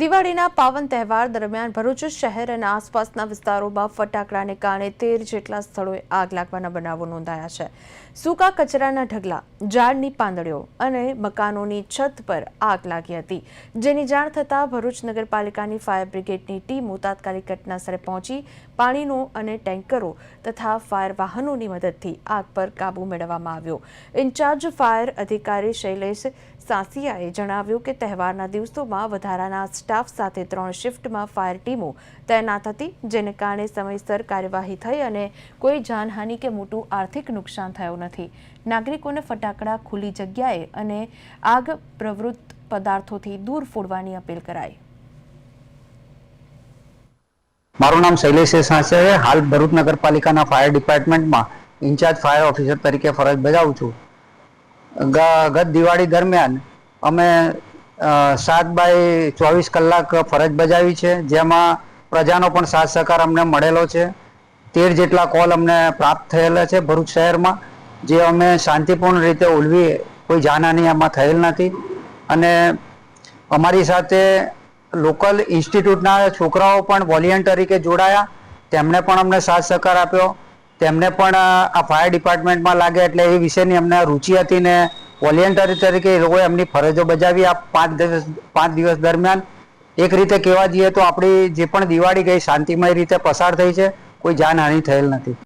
દિવાળીના પાવન તહેવાર દરમિયાન ભરૂચ શહેર અને આસપાસના વિસ્તારોમાં ફટાકડાને કારણે તેર જેટલા સ્થળોએ આગ લાગવાના બનાવો નોંધાયા છે. સૂકા કચરાના ઢગલા, ઝાડની પાંદડીઓ અને મકાનોની છત પર આગ લાગી હતી. જેની જાણ થતાં ભરૂચ નગરપાલિકાની ફાયર બ્રિગેડની ટીમો તાત્કાલિક ઘટનાસ્થળે પહોંચી પાણીનો અને ટેન્કરો તથા ફાયર વાહનોની મદદથી આગ પર કાબૂ મેળવવામાં આવ્યો. ઇન્ચાર્જ ફાયર અધિકારી શૈલેષ સાસિયાએ જણાવ્યું કે તહેવારના દિવસોમાં વધારાના સ્ટાફ સાથે ત્રણ શિફ્ટમાં ફાયર ટીમો તૈનાત હતી, જેને કારણે સમયસર કાર્યવાહી થઈ અને કોઈ જાનહાનિ કે મોટું આર્થિક નુકસાન થયું નથી. નાગરિકોને ફટાકડા ખુલ્લી જગ્યાએ અને આગ પ્રવૃત્ત પદાર્થોથી દૂર ફોડવાની અપીલ કરાઈ. મારું નામ શૈલેષ છે. હાલ ભરૂચ નગરપાલિકાના ફાયર ડિપાર્ટમેન્ટમાં ઇન્ચાર્જ ફાયર ઓફિસર તરીકે ફરજ બજાવું છું. ગત દિવાળી દરમિયાન અમે સાત બાય ચોવીસ કલાક ફરજ બજાવી છે, જેમાં પ્રજાનો પણ સાથ સહકાર અમને મળેલો છે. તેર જેટલા કોલ અમને પ્રાપ્ત થયેલા છે ભરૂચ શહેરમાં, જે અમે શાંતિપૂર્ણ રીતે ઉલવી, કોઈ જાનહાની આમાં થયેલ નથી. અને અમારી સાથે લોકલ ઇન્સ્ટિટ્યૂટના છોકરાઓ પણ વોલિયન તરીકે જોડાયા તેમણે પણ અમને સાથ સહકાર આપ્યો. તેમને પણ આ ફાયર ડિપાર્ટમેન્ટમાં લાગે એટલે એ વિશેની અમને રુચિ હતી ને વોલિયન્ટરી તરીકે એ લોકોએ એમની ફરજો બજાવી આ પાંચ દિવસ પાંચ દિવસ દરમિયાન. એક રીતે કહેવા જઈએ તો આપણી જે પણ દિવાળી ગઈ, શાંતિમય રીતે પસાર થઈ છે, કોઈ જાનહાનિ થયેલ નથી.